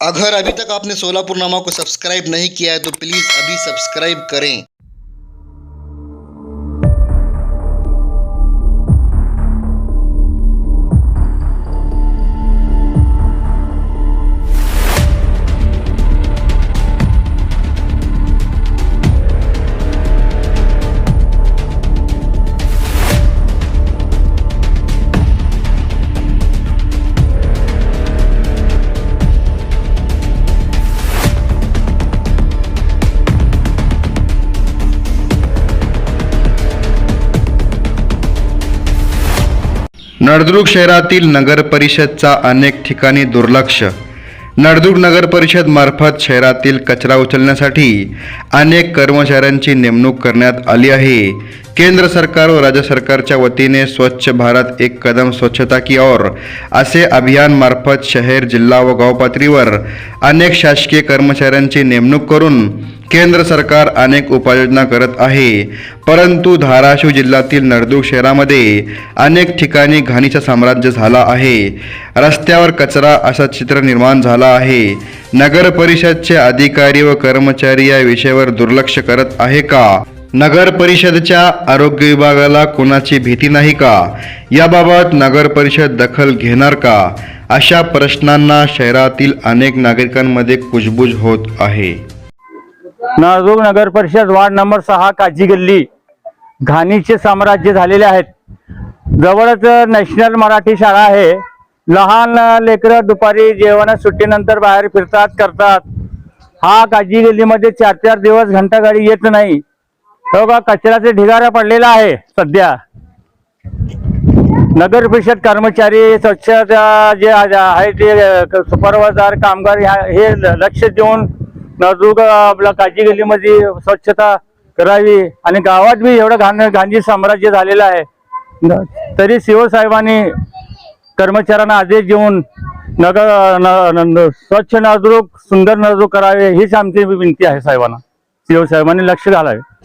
अगर अभी तक आपने सोलापुर नामा को सब्सक्राइब नहीं किया है तो प्लीज़ अभी सब्सक्राइब करें। नळदुर्ग शहरातील नगर परिषदचा अनेक ठिकाणी दुर्लक्ष. नळदुर्ग नगर परिषद मार्फत शहरातील कचरा उचलण्यासाठी अनेक कर्मचाऱ्यांची नेमणूक करण्यात आली आहे. केंद्र सरकार व राज्य सरकारच्या वतीने स्वच्छ भारत एक कदम स्वच्छता की ओर असे अभियान मार्फत शहर जिल्हा व गाव पातळीवर अनेक शासकीय कर्मचाऱ्यांची नेमणूक करून केंद्र सरकार अनेक उपाययोजना करत आहे. परंतु धाराशिव जिल्ह्यातील नळदुर्ग शहरामध्ये अनेक ठिकाणी घाणीचं साम्राज्य झाला आहे. रस्त्यावर कचरा असं चित्र निर्माण झाला आहे. नगर परिषदचे अधिकारी व कर्मचारी या विषयावर दुर्लक्ष करत आहे का? नगर परिषदच्या आरोग्य विभागाला कोणाची भीती नाही का? याबाबत नगर परिषद दखल घेणार का? अशा प्रश्नांना शहरातील अनेक नागरिकांमध्ये कुजबूज होत आहे. नळदुर्ग नगर परिषद वार्ड नंबर सहा काजी गल्ली. घाणीचे साम्राज्य झालेले आहेत. जवळच नॅशनल मराठी शाळा आहे. लहान लेकरं दुपारी जेवण सुट्टीनंतर बाहेर फिरतात करतात. हा काजी गल्लीमध्ये चार चार दिवस घंटा गाडी येत नाही. हो का कचऱ्याचे ढिगारा पडलेला आहे सध्या. नगर परिषद कर्मचारी स्वच्छता जे आहे ते सुपरवायझर कामगार ह्या- हे ल- लक्ष देऊन नळदुर्ग आपला काजी गल्लीमध्ये स्वच्छता करावी आणि गावात बी एवढं घाण गांधी साम्राज्य झालेलं आहे. न- तरी शिवसाहेबांनी साहेबांनी कर्मचाऱ्यांना आदेश देऊन नगर न- स्वच्छ नळदुर्ग सुंदर नळदुर्ग करावे हीच आमची विनंती आहे साहेबांना. शिवसाहेबांनी साहेबांनी लक्ष घालावे.